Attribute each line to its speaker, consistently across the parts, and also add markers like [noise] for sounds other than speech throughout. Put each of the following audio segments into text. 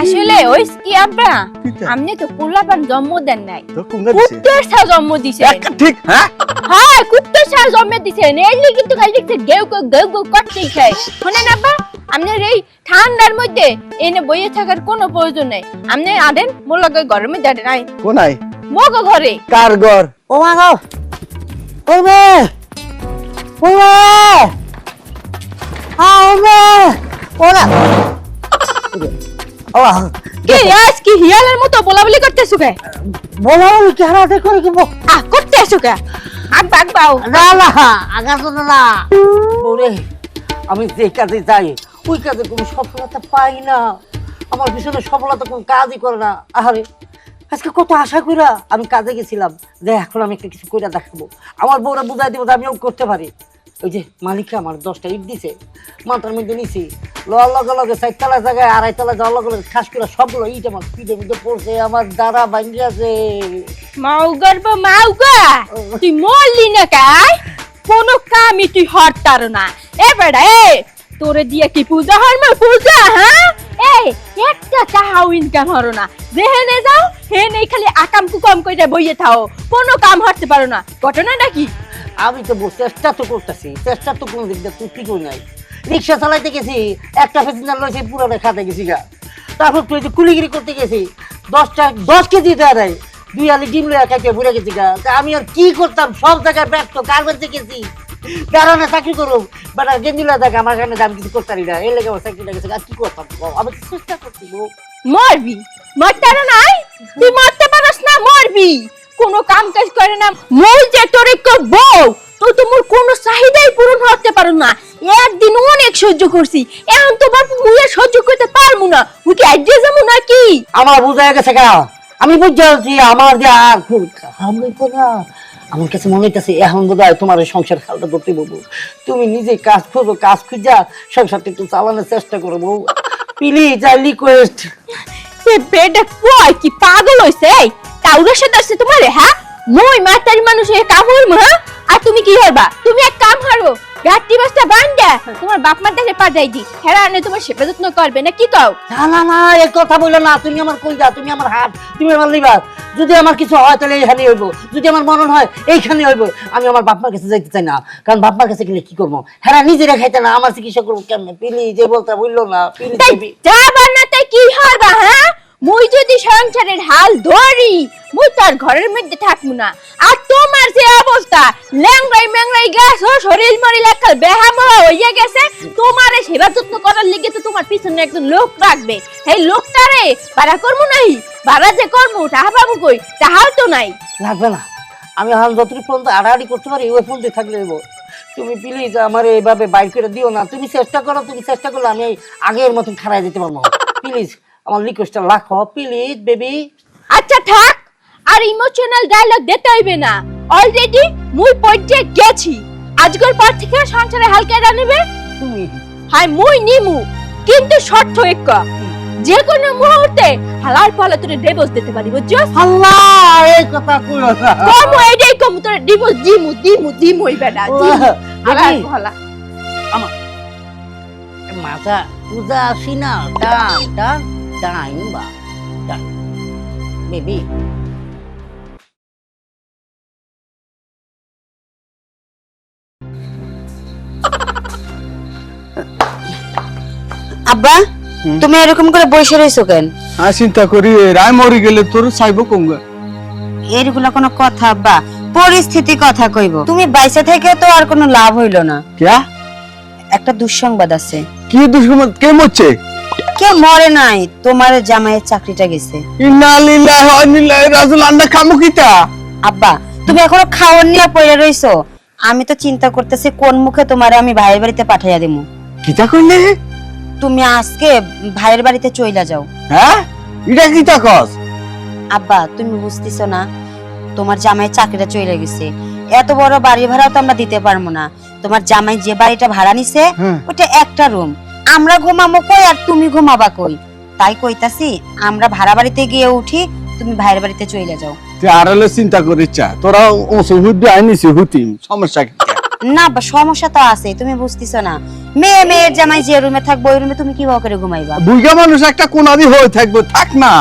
Speaker 1: আসলে ওই কি আব্বা? আপনি তো পোলাপান জন্ম দেন নাই। কুত্তর সা জন্ম দিছে।
Speaker 2: ঠিক হ্যাঁ?
Speaker 1: হ্যাঁ কুত্তর সা জন্ম দিছে। নেলি কিন্তু খালি দেখছে গেউ গেউ গেউ গেউ করতেই খায়। শুনেন আব্বা আপনার এই ঠান্ডার মধ্যে এনে বইয়ে থাকার কোনো প্রয়োজন নাই। আপনি আদেন মোর লগে ঘরের মধ্যে আদেন আই
Speaker 2: কোনাই
Speaker 1: মগো ঘরে।
Speaker 2: কার ঘর?
Speaker 3: ও মা গো। ওই মে! ওই মে! আ ওই মে! ওরা ও
Speaker 1: কি আজ কি হিয়ালের মতো বলাবলি করতেছো কে?
Speaker 3: বলো আমি কি কি
Speaker 1: আহ করতেছো কে? আব্বা আব্বা ও।
Speaker 3: না না আগা তো না। ওরে আমি যে কাজে যাই ওই কাজে কোনো সফলতা পাই না। আমার পিছনে সফলতা কোনো কাজই করে না। আহারে আজকে কত আশা কইরা আমি কাজে গেছিলাম। যে এখন আমি একটা কিছু কইরা দেখাবো। আমার বউরা বুঝাই দিব যে আমিও করতে পারি। ওই যে মালিকরা আমার দশটা ইট দিছে, মাথার মধ্যে নিছি। লওয়ার লগে লগে চারতলা জায়গায়, আড়াই তলা যাওয়ার লগে লগে খাস করে সবগুলো ইট আমার পিঠের মধ্যে পড়ছে, আমার দ্বারা ভাঙ্গিয়াছে
Speaker 1: মাউ গর্ব মাউগা, তুই মরলি না কাই? কোনো কামই তুই হরতার না। এ বেড়া, এ, তোরে দিয়ে কি পূজা হর্ম পূজা হ্যাঁ? এই একটা টাহাও ইনকাম হরো না। যেহেনে যাও হেনে খালি আকাম কুকাম কইরা বইয়ে থাও। কোনো কাম হরতে পারো না। ঘটনা নাকি?
Speaker 3: আমি তো চেষ্টা তো করতেছি, চেষ্টা তো কোনো দিক ত্রুটি কই নাই। রিক্সা চালাইতে গেছি, একটা প্যাসেঞ্জার লইছে, পুরোটা খাতে গেছি গা। তারপর তুই যে কুলিগিরি করতে গেছি, দশটা, দশ কেজি দেওয়া দেয় দুই আলি ডিম লইয়া খাইতে ভুলে গেছি গা। তা আমি আর কি করতাম, সব জায়গায় ব্যর্থ গার্মেন্টসে গেছি। কারণে চাকরি করুম বেটা গেঞ্জি লইয়া দেখ, আমার কারণে আমি কিছু করতে পারি না এই লেগে আমার চাকরিটা গেছে আর কি করতাম আমি চেষ্টা করছি।
Speaker 1: মরবি? মরতারও নাই? তুই মরতে পারস না, মরবি? কোনো কাম কাজ করে না। মই যে তোর বউ তো তোমার কোনো চাহিদাই পূরণ হতে পারো না। একদিন অনেক সহ্য করছি। এখন তো বাপ মুই আর সহ্য করতে পারব না। মুই কি আইডিয়া যাব নাকি?
Speaker 3: আমার বোঝা গেছে গা আমি বুঝতে পারছি আমার যে আর আমি না। আমার কাছে মনে হইতেছে, এখন বোধ হয় তোমার সংসার খালটা ধরতে বলব। তুমি নিজে কাজ করো কাজ খুঁজা, সংসারটা একটু চালানোর চেষ্টা করো বউ। প্লিজ আই রিকোয়েস্ট
Speaker 1: বেডা কয় কি পাগল হইছে এই? কাউরের সাথে আসছে তোমার হ্যাঁ মই মাতারি মানুষ এ কাম হইম হ্যাঁ? আর তুমি কি হরবা তুমি এক কাম হারো গাটি বাসটা বান্ধা তোমার বাপ মার কাছে পাঠাই দি। হেরা আনে তোমার সেবা যত্ন করবে না কি কও?
Speaker 3: না না না এই কথা বলল না তুমি আমার কই যা তুমি আমার হাত তুমি আমার লিভার। যদি আমার কিছু হয় তাহলে এইখানে হইব। যদি আমার মরণ হয় এইখানে হইব। আমি আমার বাপমার কাছে যাইতে চাই না কারণ বাপমার কাছে গেলে কি করব? হ্যাঁ নিজেরা খাইতে না আমার চিকিৎসা করব কেমনে? প্লিজ যে বলতে বলল না প্লিজ
Speaker 1: যাবা না তাই কি হরবা হ্যাঁ? মুই যদি সংসারের হাল ধরি মুই তার ঘরের মধ্যে থাকব না। আর তোমার যে অবস্থা ল্যাংরাই ম্যাংরাই গেছ শরীর মরিল একাল বেহাম হইয়া গেছে তোমার সেবা যত্ন করার লিগে তো তোমার পিছনে একজন লোক রাখবে। এই লোকটারে ভাড়া করব নাই ভাড়া যে করব তাহা পাবো কই তাহাও তো নাই।
Speaker 3: লাগবে না। আমি হাল যতটুকু পর্যন্ত আড়াআড়ি করতে পারি ওই পর্যন্ত থাকলে দেবো তুমি প্লিজ আমার এইভাবে বাইক করে দিও না। তুমি চেষ্টা করো তুমি চেষ্টা করলে আমি আগের মতন খারাই দিতে পারব। [laughs] প্লিজ আমার রিকোয়েস্টটা রাখো প্লিজ বেবি
Speaker 1: আচ্ছা থাক। আর ইমোশনাল ডায়লগ দিতে হইবে না। অলরেডি মুই পর্যায়ে গেছি। আজকের পর থেকে সংসারে হালকা নেবে।
Speaker 3: তুমি।
Speaker 1: হাই মুই নিমু। কিন্তু শর্ত এক। যে কোনো মুহূর্তে হালার ফলে তোরে ডিভোর্স দিতে পারি বুঝছ?
Speaker 3: আল্লাহ এই কথা কইও না।
Speaker 1: কম এইটাই কম তোরে ডিভোর্স দিমু দিমু দিমু না দিমু। হালার ফলা
Speaker 3: মাথা পূজা আসি না ডান ডান। বা ডান বেবি
Speaker 4: আব্বা? তুমি এরকম করে বসে রইছো কেন?
Speaker 2: আর চিন্তা করি রায় মরি গেলে তোর চাইব কুঙ্গা
Speaker 4: এরগুলা কোনো কথা আব্বা। পরিস্থিতি কথা কইব। তুমি বাইসে থেকে তো আর কোনো লাভ হইল না।
Speaker 2: ক্যা?
Speaker 4: একটা দুঃসংবাদ আছে।
Speaker 2: কি দুশ্মন কে মরছে?
Speaker 4: কেউ মরে নাই তোমার জামাইয়ের চাকরিটা গেছে। আব্বা তুমি এখনও খাওয়ার নিয়ে পড়ে রইছো। আমি তো চিন্তা করতেছি কোন মুখে তোমারে আমি ভাইয়ের বাড়িতে পাঠাইয়া দেবো
Speaker 2: কিতা কইলে?
Speaker 4: তুমি আজকে ভাইয়ের বাড়িতে চইলা যাও।
Speaker 2: হ্যাঁ? এটা কিতা কস?
Speaker 4: আব্বা তুমি বুঝতেছো না তোমার জামাই চাকরিটা চলে গেছে। এত বড় বাড়ি ভাড়াও তো আমরা দিতে পারব না। তোমার জামাই যে বাড়িটা ভাড়া নিছে
Speaker 2: হ্যাঁ।
Speaker 4: ওটা একটা রুম। আমরা ঘুমামো কই আর তুমি ঘুমাবা কই? তাই কইতাছি আমরা ভাড়া বাড়িতে গিয়ে উঠি তুমি ভাইয়ের বাড়িতে চলে যাও।
Speaker 2: তুই আড়ালে চিন্তা করিস চা তোরা ওসব হুদ্দি আইনিছি হুতিম সমস্যা কিতা
Speaker 4: না বা সমস্যা তো আছে তুমি বুঝতেছো না। মেয়ে মেয়ের জামাই যে রুমে থাকব ওই রুমে তুমি কীভাবে করে ঘুমাইবা?
Speaker 2: বুইগা মানুষ একটা কোনাদি হয়ে থাকব থাক না।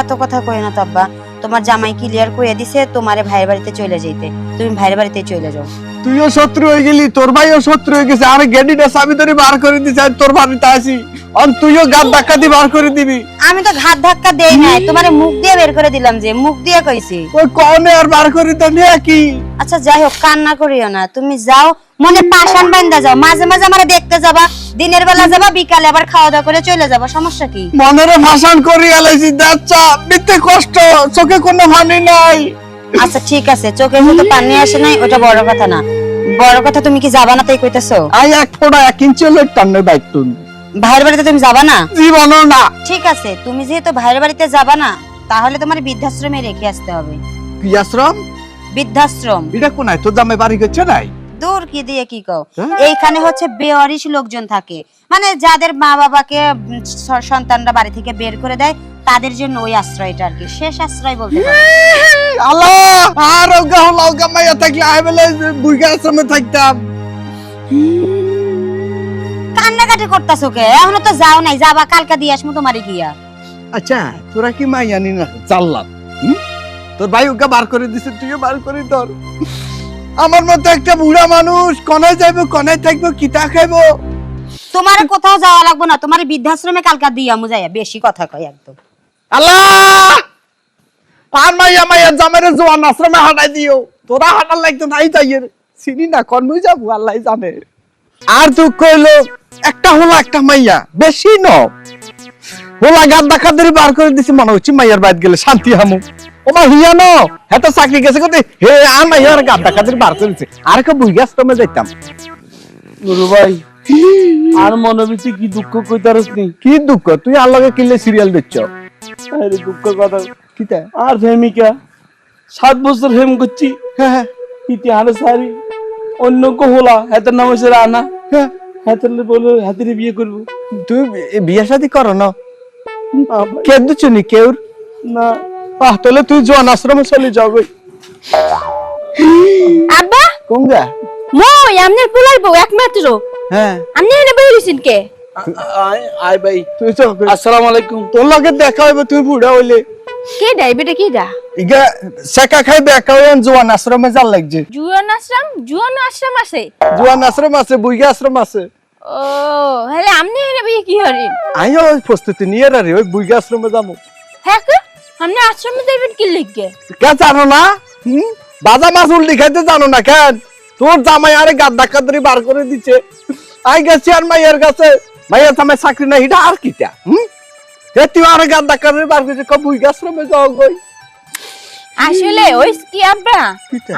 Speaker 4: এত কথা কই না তো আব্বা তোমার জামাই ক্লিয়ার কইয়া দিছে তোমারে ভাইয়ের বাড়িতে চলে যাইতে। তুমি ভাইয়ের বাড়িতে চলে যাও।
Speaker 2: তুইও শত্রু হয়ে গেলি তোর ভাইও শত্রু হয়ে গেছে। আরে গেডিটা চাবি ধরে বার করে দিছে আর তোর বাড়িতে আসি অন তুইও গাদ ধাক্কা দিয়ে বার করে দিবি।
Speaker 4: আমি তো ঘাত ধাক্কা দেই নাই তোমারে মুখ দিয়ে বের করে দিলাম যে মুখ দিয়ে কইছি।
Speaker 2: ওই কনে আর বার করে তো নিয়ে কি?
Speaker 4: আচ্ছা যাই হোক কান্না করিও না তুমি যাও মনে পাশান বান্ধা যাও। মাঝে মাঝে আমার দেখতে যাবা দিনের বেলা যাবা বিকালে আবার খাওয়া দাওয়া করে চলে যাবা সমস্যা কি?
Speaker 2: মনের ভাষণ করি আলাইছি যাচ্ছা মিথ্যে কষ্ট চোখে কোনো হানি নাই।
Speaker 4: আচ্ছা ঠিক আছে চোখের মধ্যে পানি আসে নাই ওটা বড় কথা না। বড় কথা তুমি কি যাবা না তাই কইতাছো?
Speaker 2: আই এক পোড়া এক ইঞ্চি হলে টান্নে বাইক তুমি
Speaker 4: ভাইয়ের বাড়িতে তুমি যাবা না?
Speaker 2: জীবন না।
Speaker 4: ঠিক আছে তুমি যেহেতু ভাইয়ের বাড়িতে যাবা না তাহলে তোমার বৃদ্ধাশ্রমে রেখে আসতে হবে।
Speaker 2: কি আশ্রম
Speaker 4: বৃদ্ধাশ্রম।
Speaker 2: এটা কোনায়? তোর জামাই বাড়ি গেছে নাই?
Speaker 4: দূর কি দিয়ে কি কও?
Speaker 2: হ্যাঁ?
Speaker 4: এইখানে হচ্ছে বেওয়ারিশ লোকজন থাকে। মানে যাদের মা বাবাকে সন্তানরা বাড়ি থেকে বের করে দেয় তাদের জন্য ওই আশ্রয়টা আর কি। শেষ আশ্রয় বলতে
Speaker 2: আল্লাহ! আর ওগা মাইয়া থাকলে আই বলে বুইগা আশ্রমে থাকতাম।
Speaker 4: কান্নাকাটি করতাছো কে? এখনও তো যাও নাই যাবা কালকা দিয়ে আসমু তোমারে গিয়া।
Speaker 2: আচ্ছা তোরা কি মাই জানি না? চাল্লাম তোর ভাই ওকে বার করে দিছে তুইও বার করে ধর। আমার মতো একটা বুড়া মানুষ কনায় যাইবো কনায় থাকব কিতা খাইবো?
Speaker 4: তোমার কোথাও যাওয়া লাগবে না তোমার বৃদ্ধাশ্রমে কালকা দিয়া আমু যাইয়া বেশি কথা কয় একদম।
Speaker 2: আল্লাহ! আর মাইয়া মাইয়া জামাইরে জোয়ান আশ্রমে হাঁটাই দিও। তোরা হাঁটার লাগতো নাই যাইয়ের চিনি না কনমই যাব আল্লাহ জানে। আর দুঃখ হইল একটা হলো একটা মাইয়া বেশি ন। হোলা গাদ দেখা ধরে বার করে দিছে মনে হচ্ছে মাইয়ার বাইরে গেলে শান্তি হামু। ওমা হিয়া ন হেত চাকরি গেছে কোথায় হে আর মাইয়ার গাদ ধরে বার করে আর কে বুঝে আশ্রমে যাইতাম।
Speaker 5: গুরু ভাই আর মনে হচ্ছে কি দুঃখ কইতারস নি?
Speaker 2: কি দুঃখ? তুই আর লগে সিরিয়াল দেখছ
Speaker 5: আরে দুঃখ কথা।
Speaker 2: কিতা?
Speaker 5: আর প্রেমিকা সাত বছর প্রেম করছি।
Speaker 2: হ্যাঁ হ্যাঁ।
Speaker 5: ইতি আরে সারি। অন্য কো হলা হাতের নাম হচ্ছে রানা।
Speaker 2: হ্যাঁ।
Speaker 5: হাতের বলে হাতের বিয়ে করব।
Speaker 2: তুই বিয়ে শাদি করো না?
Speaker 5: না ভাই,
Speaker 2: কে দুচুনি কেউর?
Speaker 5: না।
Speaker 2: আহ তাহলে তুই জোয়ান আশ্রমে চলে যাবে
Speaker 1: আব্বা?
Speaker 2: কোনগা
Speaker 1: মই আমনের পোলার বউ একমাত্র।
Speaker 2: হ্যাঁ।
Speaker 1: আমনে এনে বেরিয়েছেন কে?
Speaker 5: আয় ভাই।
Speaker 2: তুই তো
Speaker 5: আসসালামু আলাইকুম।
Speaker 2: তোর লগে দেখা হইবে তুই বুড়া হইলে।
Speaker 1: কে ডাই বেটা কে ডা
Speaker 2: ইগা সেকা খাই দেখা হইন জোয়ান আশ্রমে যাল লাগছে।
Speaker 1: জুয়ন আশ্রম? জুয়ন আশ্রম আছে?
Speaker 2: জোয়ান আশ্রম আছে বুইগা আশ্রম আছে।
Speaker 1: ও হলে আমনে এনে কি হরিন
Speaker 2: আইও ওই প্রস্তুতি নিয়ে রে ওই বুইগা আশ্রমে যাব
Speaker 1: হ্যাঁ কে আমনে আশ্রমে যাবেন কি লিখকে
Speaker 2: কে জানো না হুম বাজা মাছ উল্টি খাইতে জানো না কেন তোর জামাই আরে গাদ ধাক্কা ধরে বার করে দিচ্ছে আই গেছি আর মাইয়ের কাছে মাইয়ের জামাই চাকরি নাই এটা আর কিটা হুম তুই আরে গাদ ধাক্কা ধরে বার করেছে কব বুইগা আশ্রমে যাও গই
Speaker 1: আসলে ওই কি আব্বা?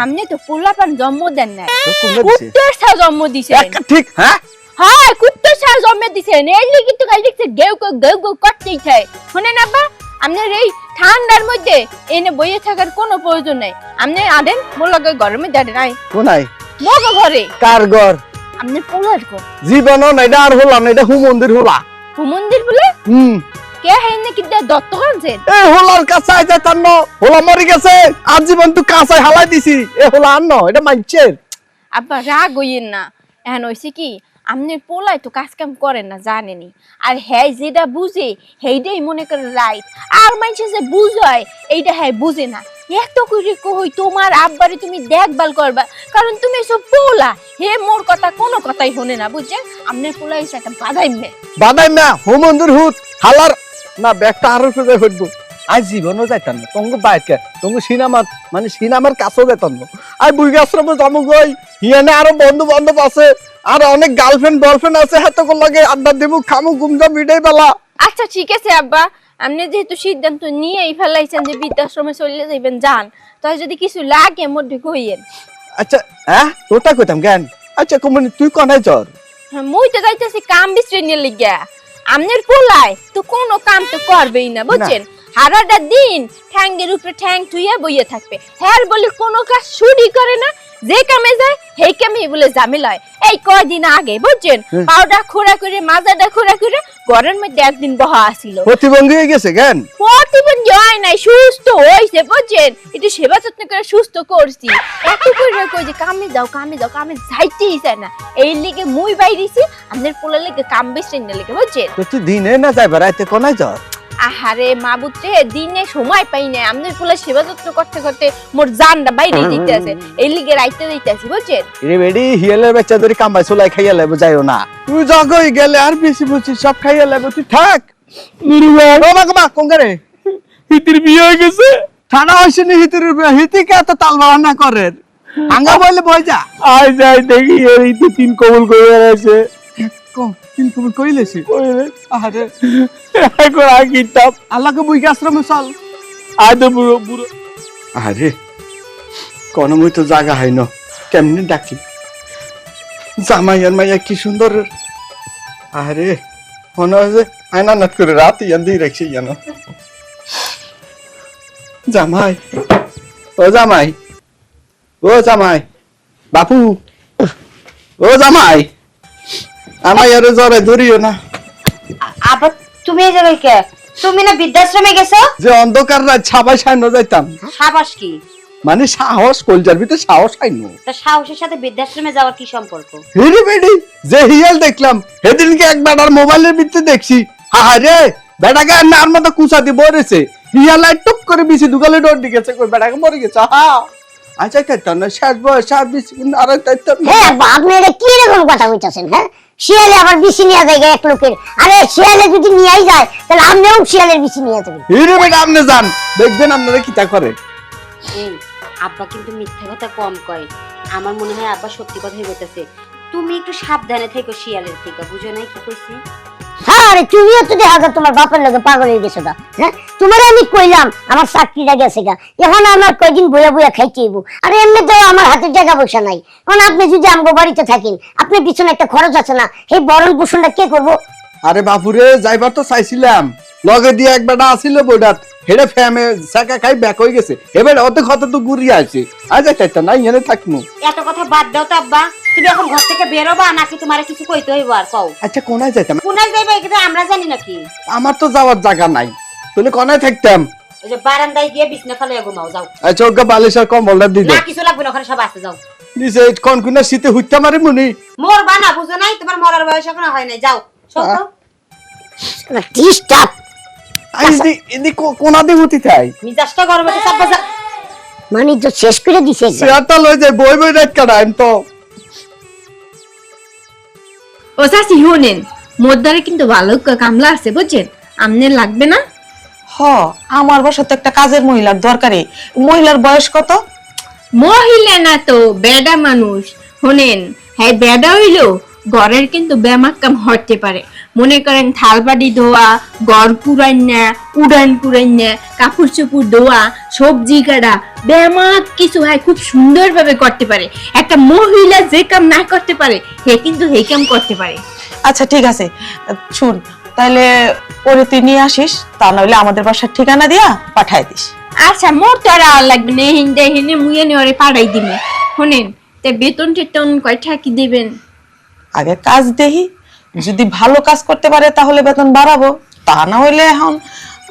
Speaker 1: আমনে তো পোলাপান জন্ম দেন
Speaker 2: দিছে?
Speaker 1: কুত্তর সা জন্ম দিছেন
Speaker 2: একটা ঠিক হ্যাঁ
Speaker 1: হ্যাঁ কুত্তর সা জন্ম দিছেন এই লিগে তো খালি দেখছে গেউ গেউ গেউ গেউ করতেই থাকে শুনেন আব্বা আপনার এই ঠান্ডার মধ্যে এনে বইয়ে থাকার কোনো প্রয়োজন নাই। আপনি লগে ঘরের মধ্যে আদেন আই
Speaker 2: কোনাই
Speaker 1: মোর ঘরে।
Speaker 2: কার ঘর?
Speaker 1: আপনি পোলার ঘর।
Speaker 2: জীবন না এটা আর হলাম না এটা হু মন্দির হলা।
Speaker 1: মন্দির বলে?
Speaker 2: হুম।
Speaker 1: কে হাই নাকি দত্ত কানছেন
Speaker 2: এ হোলার কাছে আইতে তার ন হোলা মরি গেছে আর জীবন তুই কাঁচাই হালাই দিছি। এ হোলা আর ন এটা মানছেন
Speaker 1: আব্বা রাগ হইয়েন না। এখন হয়েছে কি আপনি পোলাই তো কাজ কাম করেন না জানেনি আর হ্যাঁ যেটা বুঝে সেইটাই মনে করে রাইট। আর মানুষে যে বুঝায় এইটা হ্যাঁ বুঝে না। এত করে কই তোমার আব্বারে তুমি দেখভাল করবা? কারণ তুমি সব পোলা। হে, মোর কথা কোনো কথাই শোনে না, বুঝছেন? আপনার পোলা এসে একটা বাধাই মে
Speaker 2: বাদাই না হু মন্দির হুত, হালার। না, ব্যাগটা আরও সোজা হইব আজ জীবনও যাইতাম না। তঙ্গ বাইকে তঙ্গ সিনেমার মানে সিনেমার কাছেও যেতাম না। আর বুড়ি আশ্রমে যাব গই হিয়ানে আরও বন্ধু বান্ধব আছে। আর অনেক গার্লফ্রেন্ড বয়ফ্রেন্ড আছে হাতে কোন লাগে আড্ডা দেবো খামু গুমজা মিটাই বেলা।
Speaker 1: আচ্ছা ঠিক আছে আব্বা। আপনি যেহেতু সিদ্ধান্ত নিয়েই ফেলাইছেন যে বৃদ্ধাশ্রমে চলে যাইবেন যান। তাই যদি কিছু লাগে মধ্যে কইয়েন
Speaker 2: আচ্ছা হ্যাঁ? তোটা কইতাম কেন? আচ্ছা কমনি তুই কনাই চর?
Speaker 1: হ্যাঁ, মুই তো যাইতেছি কাম বিশ্রে নিয়ে লিগা। আমনের পোলাই তো কোনো কাম তো করবেই না। বুঝছেন? সারাটা দিন ঠ্যাঙ্গের উপরে ঠ্যাং থুইয়া বইয়ে থাকবে। হ্যার বলে কোনো কাজ শুরু করে না যে কামে যায় সেই কামে বলে ঝামেলা হয়। এই কয়দিন আগে বুঝছেন? পাউডার খোরা করে মাজাটা খোরা করে ঘরের মধ্যে একদিন বহা আসিল
Speaker 2: প্রতিবন্ধী হয়ে গেছে কেন?
Speaker 1: প্রতিবন্ধী হয় নাই সুস্থ হয়েছে বুঝছেন? একটু সেবা যত্ন করে সুস্থ করছি। এত করে কই যে কামে যাও কামে যাও কামে যাইতেই চায় না। এই লিগে মুই বাইরেছি আমাদের পোলা লেগে কাম বেশি না লেগে বুঝছেন?
Speaker 2: তুই দিনে না যাই বেড়াইতে কোনায় যা
Speaker 1: আহারে মা বুঝছে দিনে সময় পাই না আমাদের পোলা সেবা যত্ন করতে করতে মোর জানটা বাইরে দিতে আছে। এই লিগে রাইতে দিতে আছে বুঝছেন?
Speaker 2: রে বেডি হিয়ালের বাচ্চা ধরে কামাই চলাই খাইয়া লেবো যাইও না। তুই জগই গেলে আর বেশি বুঝছিস সব খাইয়া লেবো তুই থাক।
Speaker 5: নুরু ভাই
Speaker 2: ও মা মা কোন করে
Speaker 5: হিতির বিয়ে হয়ে গেছে।
Speaker 2: ঠান্ডা হয়েছে নি হিতির উপরে হিতিকে এত তাল বাড়ানা করেন আঙ্গা বললে বই যা।
Speaker 5: আয় যাই দেখি এই তিন কবল করে বেড়াইছে।
Speaker 2: কম তিন কুমুর কইলেছি
Speaker 5: কইলে?
Speaker 2: আরে
Speaker 5: এখন আর কিতাব
Speaker 2: আল্লাহকে বুই আশ্রমে চল।
Speaker 5: আয় তো বুড়ো বুড়ো।
Speaker 2: আরে কোন মুই তো জায়গা হয় না। কেমনি ডাকি? জামাই আর মাইয়া কি সুন্দর। আরে মনে হয় যে আয়না নাট করে রাত ইয়ান দিয়ে রাখছি জানো জামাই ও জামাই ও জামাই বাপু ও জামাই। আমায় আরে জ্বরে ধরিও না।
Speaker 4: আবার তুমি এই জায়গায় কে? তুমি না বৃদ্ধাশ্রমে গেছো?
Speaker 2: যে অন্ধকার রাত ছাবাই সাইনো যাইতাম।
Speaker 4: সাবাস কি?
Speaker 2: মানে সাহস কলজার ভিতরে সাহস আইনো
Speaker 4: তা সাহসের সাথে বৃদ্ধাশ্রমে যাওয়ার কি সম্পর্ক?
Speaker 2: হেরে বেডি যে হিয়াল দেখলাম সেদিনকে মোবাইলের ভিতরে দেখছি। আরে বেটাকে আর নার মতো কুচা দিয়ে বরেছে। হিয়াল আর টুক করে বিছি দুগালে ডর দিকেছে কই বেটাকে মরে গেছে হা আচ্ছা তাইতাম না শেষ বয়স আর তাইতাম
Speaker 6: হ্যাঁ আপনি এটা কি রকম কথা বলতেছেন হ্যাঁ? শিয়ালে আবার বিসি নিয়ে যায় এক লোকের। আরে শিয়ালে যদি নিয়েই যায় তাহলে আপনিও শিয়ালের বিসি নিয়ে যাবেন।
Speaker 2: হিরে বেটা আপনি যান। দেখবেন আপনারা কিতা করে।
Speaker 4: আব্বা কিন্তু মিথ্যা কথা কম কয়। আমার মনে হয় আব্বা সত্যি কথাই বলতেছে তুমি একটু সাবধানে থেকো শিয়ালের থেকে বুঝো নাই কি কইছি?
Speaker 6: হ্যাঁ আরে তুমিও তো দেখা যায় তোমার বাপের লোকে পাগল হয়ে গেছো হ্যাঁ? তোমার আমি কইলাম আমার চাকরিটা গেছে গা। এখন আমার কয়দিন বইয়া বইয়া খাইতে হইব। আর এমনিতেও আমার হাতে টাকা পয়সা নাই। এখন আপনি যদি আমগো বাড়িতে থাকেন আপনার পিছনে একটা খরচ আছে না এই বরণ পোষণটা কে করব?
Speaker 2: আরে বাপুরে যাইবার তো চাইছিলাম। লগে দিয়ে এক বেটা আসিল বইটাত হেডে ফ্যামে সাকা খাই ব্যাক হয়ে গেছে। এবার অত কত তো ঘুরিয়ে আছে আজ তাইতাম না এনে থাকমু।
Speaker 4: এত কথা বাদ দাও তো আব্বা। তুমি এখন ঘর থেকে বেরোবা নাকি তোমার কিছু কইতে হইব আর কও?
Speaker 2: আচ্ছা কোনায় যাইতাম
Speaker 4: কোনায় যাইবা এটা আমরা জানি নাকি?
Speaker 2: আমার তো যাওয়ার জায়গা নাই। তাহলে কোনায় থাকতাম?
Speaker 4: ওই যে বারান্দায় গিয়ে বিছনা ফেলে ঘুমাও যাও।
Speaker 2: আচ্ছা ওকে বালিশের কম্বলটা দিদে
Speaker 4: না কিছু লাগবে না ওখানে সব আছে যাও।
Speaker 2: নিচে কোন কোন শীতে হুইতে মারি মুনি।
Speaker 4: মরবা না বুঝো নাই? তোমার মরার বয়স এখনও হয় নাই যাও। সত্য
Speaker 6: ডিস্টার্ব
Speaker 2: আইদি ইদি কোনা দি হুতি থাই
Speaker 4: মিজাজটা গরমে চাপা যা
Speaker 6: মানে শেষ করে দিছে।
Speaker 2: চেয়ারটা লই যায় বই বই রাত কাটাইম তো।
Speaker 1: ও চাষি শুনেন মোদ্দারে কিন্তু ভালো কামলা আছে বুঝছেন? আমনে লাগবে না?
Speaker 7: হ আমার বাসা তো একটা কাজের মহিলার দরকারে। মহিলার বয়স কত?
Speaker 1: মহিলা না তো বেডা মানুষ। শোনেন হ্যাঁ বেডা হইল ঘরের কিন্তু ব্যামাক্কাম হতে পারে। মনে করেন থালবাড়ি ধোয়া গড় কুড়াইন না উড়ান কুড়াইন না কাপড় চোপড় ধোয়া সবজি কাটা ব্যামাক কিছু হয় খুব সুন্দরভাবে করতে পারে। একটা মহিলা যে কাম না করতে পারে সে কিন্তু সেই কাম করতে পারে।
Speaker 7: আচ্ছা ঠিক আছে। শুন তাহলে ওরে তুই নিয়ে আসিস তা নইলে আমাদের বাসার ঠিকানা দিয়া পাঠাই দিস।
Speaker 1: আচ্ছা মোর তো আর আর লাগবে না হিন্দে হিনে মুয়ে নিয়ে ওরে পাড়াই দিবে শোনেন তে বেতন টেতন কয়টা কি দিবেন?
Speaker 7: আগে কাজ দেহি যদি ভালো কাজ করতে পারে তাহলে বেতন বাড়াবো। তা না হইলে এখন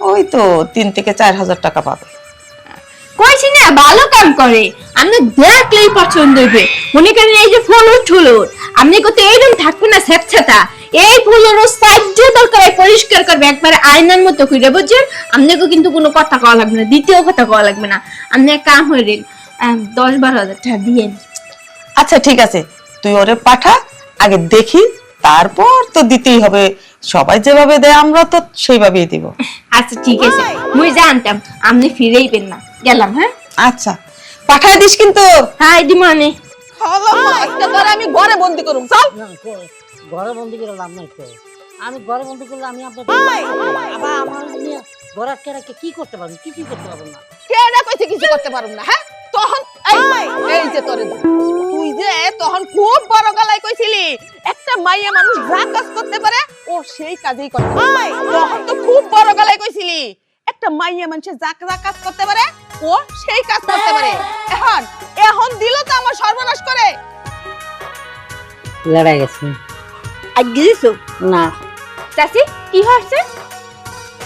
Speaker 7: ওই তো তিন থেকে চার হাজার টাকা পাবে।
Speaker 1: কইছি না ভালো কাম করে। আপনি দেখলেই পছন্দ হইবে। মনে করেন এই যে ফলর ঠুলর আপনি কত এইরকম থাকবে না এই সাহায্য দরকার পরিষ্কার করবে একবারে আয়নার মতো করে বুঝছেন? আপনাকে কিন্তু কোনো কথা কওয়া লাগবে না দ্বিতীয় কথা কওয়া লাগবে না। আপনি এক কাম হইলেন দশ বারো হাজার টাকা দিয়ে
Speaker 7: আচ্ছা ঠিক আছে। তুই ওরে পাঠা আগে দেখি তারপর তো দিতেই হবে। সবাই যেভাবে দেয় আমরা তো সেইভাবেই দিব।
Speaker 1: আচ্ছা ঠিক আছে। মুই জানতাম আপনি ফিরেইবেন না। গেলাম হ্যাঁ?
Speaker 7: আচ্ছা। পাঠায় দিস কিন্তু।
Speaker 1: হাই দিমানে
Speaker 8: আমি। ঘরে বন্দি করুম। চল।
Speaker 3: ঘরে বন্দি করে লাভ নাই আমি ঘরে বন্দি করলে আমি আবার আমার নিয়ে ঘরে আটকে রাখে কি করতে পারবেন কিছুই করতে পারবেন না।
Speaker 8: কে না কইছে কিছু করতে পারুম না হ্যাঁ? তখন এই এই যে তোরে তুই যে তখন খুব বড় গলায় কইছিলি একটা মাইয়া মানুষ যা কাজ করতে পারে ও সেই কাজই করতে পারে তখন তো খুব বড় গলায় কইছিলি একটা মাইয়া মানুষের যা যা কাজ করতে পারে ও সেই কাজ করতে পারে। এখন এখন দিল তো আমার সর্বনাশ করে।
Speaker 3: লড়াই গেছে।
Speaker 1: আজকে দিছো
Speaker 3: না।
Speaker 1: চাচি কি হচ্ছে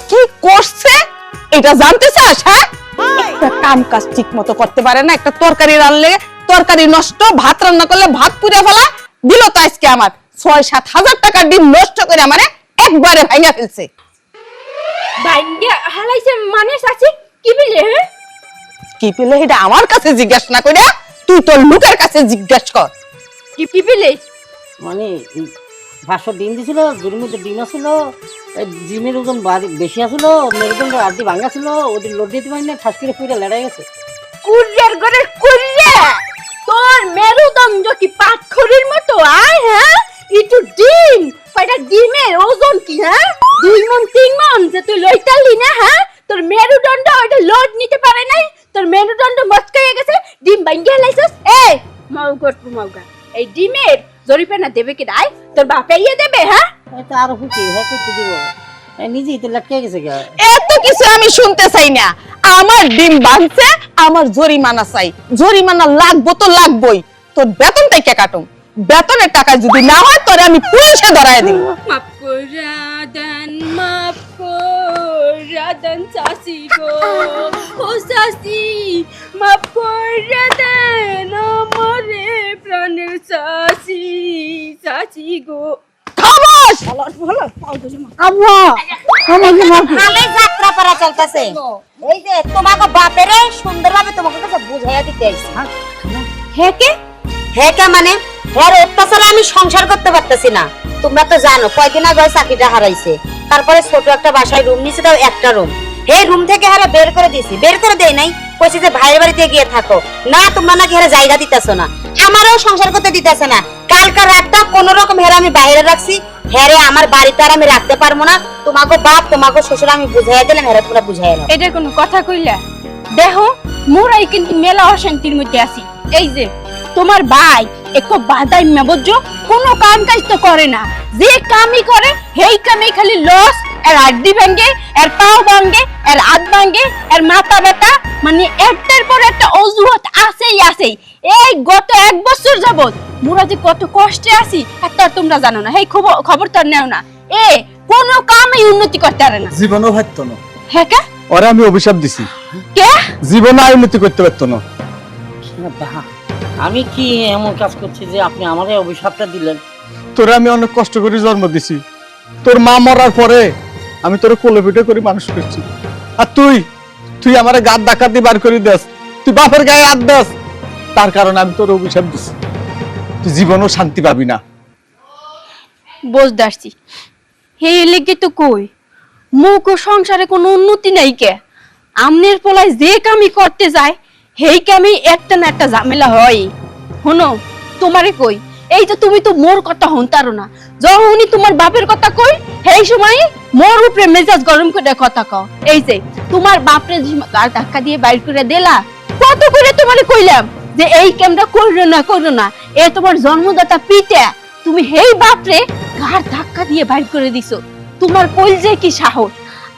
Speaker 7: কি করছে? এটা জানতে চাস হ্যাঁ? একটা কাম কাজ ঠিক মতো করতে পারে না একটা তরকারি রান্নলে তরকারি নষ্ট ভাত রান্না করলে ভাত পুড়ে ফেলা দিল তো আজকে আমার। ছয় সাত হাজার টাকার ডিম নষ্ট করে আমারে একবারে ভাঙা ফেলছে।
Speaker 1: হালাইছে মানে চাচি কি বলে
Speaker 7: কি পেলে এটা আমার কাছে জিজ্ঞেস না করে তুই তোর লোকের কাছে জিজ্ঞেস কর।
Speaker 1: কি কি বলে
Speaker 3: পাঁচশো ডিম দিছিল দুর মধ্যে ডিম আছিল ডিমের ওজন বেশি আছিল মেরুদণ্ড আদি ভাঙা ছিল ওদের লোড দিতে পারি ঠাস করে পুরো লড়াই গেছে।
Speaker 1: কুরিয়ার ঘরে কুরিয়া তোর মেরুদণ্ড কি পাথরের মতো আয় হ্যাঁ? একটু ডিম, কয়টা ডিমের ওজন কি হ্যাঁ? দুই মন, তিন মন যে তুই লইতালি না হ্যাঁ? তোর মেরুদণ্ড ওটা লোড নিতে পারে নাই, তোর মেরুদণ্ড মচকাইয়া গেছে, ডিম ভাঙ্গিয়া লাইছস। এই, মাউ করব মাউগা এই ডিমের জরিপানা দেবে কি দাই তোর বাপে ইয়ে দেবে হ্যাঁ?
Speaker 3: এটা আর হুকি হ্যাঁ করতে দিব। নিজেই তো লটকে গেছে গা।
Speaker 7: এত কিছু আমি শুনতে চাই না। আমার ডিম বাঁধছে আমার জরিমানা চাই। জরিমানা লাগবো তো লাগবই। তোর বেতনটাই কে কাটুম। বেতনের টাকা যদি না হয় তোরে আমি পুলিশে ধরায় দিব
Speaker 1: মাফ করে দেন। মাফ করা দেন চাচি গো ও চাচি মাফ করা দেন আমারে প্রাণের চাচি চাচি গো
Speaker 4: চলতেছে। এই যে তোমাকে বাপেরে সুন্দরভাবে তোমাকে কাছে বুঝাইয়া দিতে আইছি।
Speaker 1: হেকে
Speaker 4: হ্যাঁ। মানে? হ্যাঁ অত্যাচারে আমি সংসার করতে পারতেছি না। তোমরা তো জানো, কয়দিন আগে চাকরিটা হারাইছে। তারপরে ছোট একটা বাসায় রুম নিছে, তাও একটা রুম এই রুম থেকে হারা বের করে দিছি, বের করে দেই নাই। কইছে যে ভাইয়ের বাড়িতে গিয়ে থাকো। না, তোমরা নাকি হেরা জায়গা দিতেছো না। আমারও সংসার করতে দিতেছে না। কালকার রাতটা কোন রকম হেরা আমি বাইরে রাখছি। হেরে আমার বাড়িতে আর আমি রাখতে পারব না। তোমাকে বাপ তোমাকে শ্বশুর, আমি বুঝাইয়া দিলাম, হেরা তোমরা বুঝাইয়া নাও।
Speaker 1: এটা কোনো কথা কইলা? দেখো মোরাই কিন্তু মেলা অশান্তির মধ্যে আছি। এই যে, তোমার ভাই একটু বাদাই মেবজ্জ কোনো কাম কাজ তো করে না। যে কামই করে সেই কামই খালি লস এর আড্ডি ভাঙ্গে এর পাও ভাঙ্গে এর হাত ভাঙ্গে এর মাথা ব্যথা মানে একটার পর একটা অজুহাত আছেই আছেই এই গত এক বছর যাবত মোরা যে কত কষ্টে আছি একটা তোমরা জানো না। এই খবর খবর তো আর নেও না। এ কোনো কামই উন্নতি করতে পারে না।
Speaker 2: জীবনও ভাবতো না।
Speaker 1: হ্যাঁ কা?
Speaker 2: ওরে আমি অভিশাপ দিছি।
Speaker 1: কে?
Speaker 2: জীবনে আর উন্নতি করতে পারতো না।
Speaker 3: বাহ, আমি কি এমন কাজ করছি যে আপনি আমারে অভিশাপটা দিলেন?
Speaker 2: তোরে আমি অনেক কষ্ট করে জন্ম দিছি। তোর মা মরার পরে আমি তোর কোলে পিঠে করে মানুষ করছি। আর তুই তুই আমার গাদ ডাকাতি বার করে দেস তুই বাপের গায়ে হাত দেস তার কারণে আমি তোর অভিশাপ দিছি। তুই জীবনও শান্তি পাবি না।
Speaker 1: বুঝতে পারছি হে লেগে তো কই? মুখ ও সংসারে কোনো উন্নতি নাই কে? আমনের পোলায় যে কামি করতে যায় সেই কামি একটা না একটা ঝামেলা হয়? শোনো, তোমারে কই, এই যে তুমি তো মোর কথা হন্তারো না। যখনই তোমার বাপের কথা কই সেই সময় মোর উপরে মেজাজ গরম করে কথা কও। এই যে, তোমার বাপরে গাল ধাক্কা দিয়ে বাইর করে দিলা, কত করে তোমারে কইলাম যে এই কামটা করো না করো না। এ তোমার জন্মদাতা পিতা, তুমি হেই বাপরে ঘাড় ধাক্কা দিয়ে বাইর করে দিছো। তোমার কইল যে কি সাহস?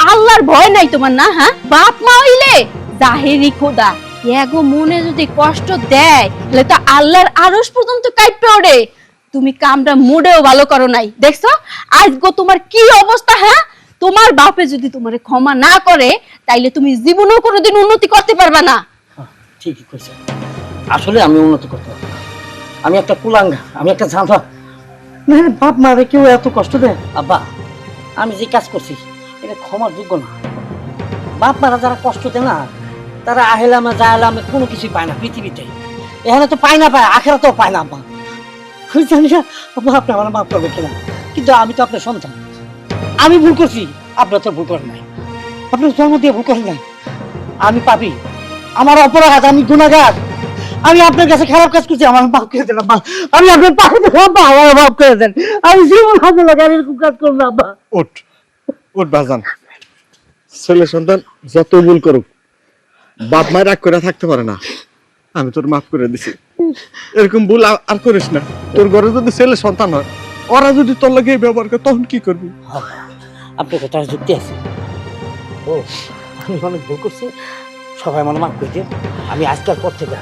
Speaker 1: আল্লাহর ভয় নাই তোমার না হ্যাঁ? বাপ মা হইলে জাহেরি খোদা। এগো মনে যদি কষ্ট দেয় তাহলে তো আল্লাহর আরশ পর্যন্ত কাইপে ওড়ে তুমি কামটা মুডেও ভালো করো নাই দেখছ? আজ গো তোমার কি অবস্থা হ্যাঁ? তোমার বাপে যদি তোমারে ক্ষমা না করে তাইলে তুমি জীবনেও কোনোদিন উন্নতি করতে পারবে না।
Speaker 3: ঠিকই কইছে। আসলে আমি উন্নতি করতে পারব না। আমি একটা কুলাঙ্গা আমি একটা ঝাঁঝা। না বাপ মারে কেউ এত কষ্ট দেয়? আব্বা আমি যে কাজ করছি এটা ক্ষমার যোগ্য না। বাপ মারা যারা কষ্ট দেয় না তারা আহেলামে যাহেলামে কোনো কিছুই পায় না পৃথিবীতে এখানে তো পায় না পায় আখেরা তো পায় না জানি না আপনি আমার মাফ করবে কিনা। কিন্তু আমি তো আপনার সন্তান। আমি ভুল করছি আপনার তো ভুল করেন নাই। আপনার জন্ম দিয়ে ভুল করেন নাই। আমি আমার অপরাধ আমি গুণাগার আমি আপনার কাছে খারাপ কাজ করছি আমার মাফ করে দেন আব্বা আমি আপনার আব্বা আমার মাফ করে দেন আমি জীবন আপনার লাগে আমি এরকম কাজ করব না, আব্বা
Speaker 2: ওঠ ছেলে সন্তান যত ভুল করুক বাপ মায়ের রাগ করে থাকতে পারে না। আমি তোর মাফ করে দিছি। এরকম ভুল আর আর করিস না। তোর ঘরে যদি ছেলে সন্তান হয়, ওরা যদি তোর লাগে ব্যবহার করে, তখন কি করবি?
Speaker 3: আপনার কথা যুক্তি আছে। ও, আমি অনেক ভুল করছি। সবাই আমার মাফ করে দিন আমি আজকের পর থেকে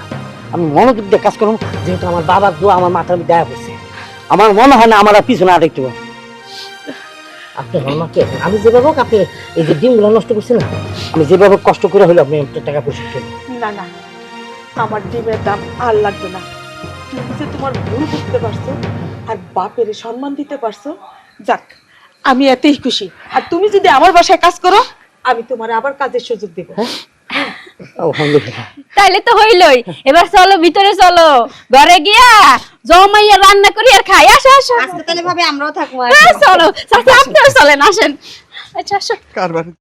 Speaker 3: আমি মনোযোগ দিয়ে কাজ করুন যেহেতু আমার বাবার দোয়া আমার মাথার দেয়া করছে। আমার মনে হয় না আমার পিছনে আর একটু আপনি আমার আমি যেভাবে হোক আপনি এই যে ডিমগুলো নষ্ট করছি না আমি যেভাবে কষ্ট করে হলে আপনি একটা টাকা দেন
Speaker 9: না না আমার ডিমের দাম আর লাগবে না। তুমি যে তোমার ভুল বুঝতে পারছ আর বাপের সম্মান দিতে পারছ যাক আমি এতেই খুশি। আর তুমি যদি আমার বাসায় কাজ করো আমি তোমার আবার কাজের সুযোগ দেবো।
Speaker 3: আলহামদুলিল্লাহ।
Speaker 1: তাইলে তো হইলই। এবার চলো ভিতরে চলো। ঘরে গিয়া জমাইয়া রান্না করি আর খাই। আসো আসো।
Speaker 4: আজকে তাহলে ভাবে আমরাও থাকব
Speaker 1: হ্যাঁ, চলো। চাচা আপনিও চলেন আসেন। আচ্ছা আসো।
Speaker 2: কার বাড়ি?